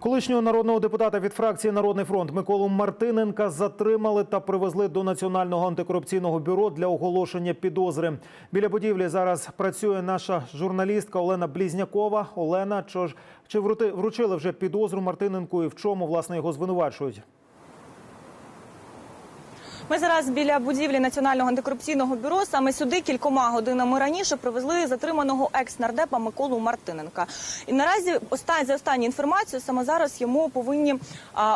Колишнього народного депутата від фракції Народний фронт Миколу Мартиненка затримали та привезли до Національного антикорупційного бюро для оголошення підозри. Біля будівлі зараз працює наша журналістка Олена Блізнякова. Олена, що ж чи вручили вже підозру Мартиненку і в чому власне його звинувачують? Ми зараз біля будівлі Національного антикорупційного бюро. Саме сюди кількома годинами раніше привезли затриманого екс-нардепа Миколу Мартиненка. І наразі оста- за останню інформацію саме зараз йому повинні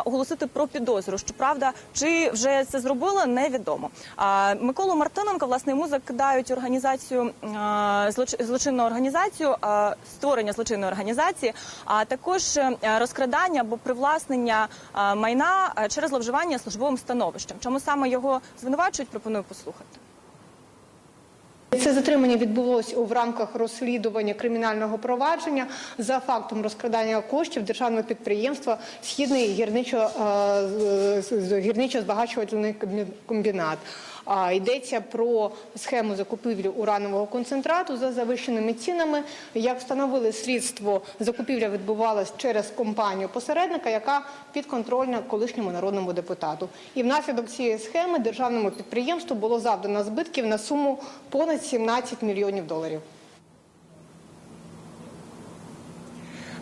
оголосити про підозру. Щоправда, чи вже це зробили, невідомо. А, Миколу Мартиненка власне йому закидають організацію а, злоч- злочинну організацію, створення злочинної організації, а також е, розкрадання або привласнення майна через зловживання службовим становищем. Чому саме його звинувачують? Пропоную послухати. Це затримання відбулося у рамках розслідування кримінального провадження за фактом розкрадання коштів державного підприємства Східний гірничо е, з- з- гірничо-збагачувальний комбінат. Йдеться про схему закупівлі уранового концентрату за завищеними цінами. Як встановили слідство, закупівля відбувалась через компанію посередника, яка підконтрольна колишньому народному депутату. І внаслідок цієї схеми державному підприємству було завдано збитків на суму понад 17 мільйонів доларів.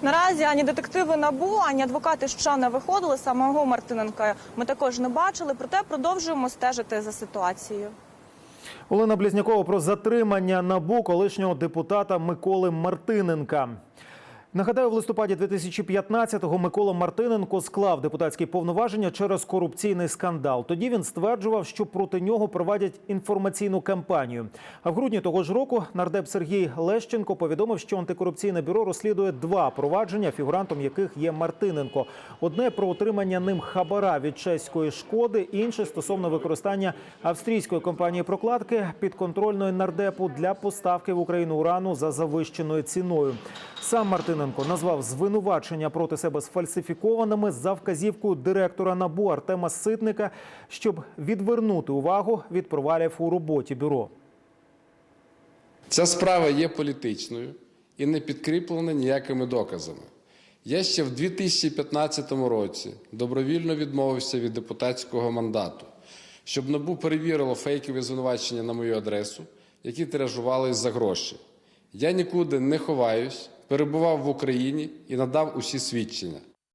Наразі ані детективи набу, ані адвокати ще не виходили. Самого Мартиненка ми також не бачили. Проте продовжуємо стежити за ситуацією. Олена Блізнякова про затримання набу колишнього депутата Миколи Мартиненка. Нагадаю, в листопаді 2015-го Микола Мартиненко склав депутатські повноваження через корупційний скандал. Тоді він стверджував, що проти нього проводять інформаційну кампанію. А в грудні того ж року нардеп Сергій Лещенко повідомив, що антикорупційне бюро розслідує два провадження, фігурантом яких є Мартиненко. Одне про отримання ним хабара від чеської шкоди, інше стосовно використання австрійської компанії прокладки підконтрольної нардепу для поставки в Україну урану за завищеною ціною. Сам Мартиненко назвав звинувачення проти себе сфальсифікованими за вказівкою директора НАБУ Артема Ситника, щоб відвернути увагу від провалів у роботі бюро. Ця справа є політичною і не підкріплена ніякими доказами. Я ще в 2015 році добровільно відмовився від депутатського мандату, щоб НАБУ перевірило фейкові звинувачення на мою адресу, які тиражувались за гроші. Я нікуди не ховаюсь, перебував в Україні і надав усі свідчення.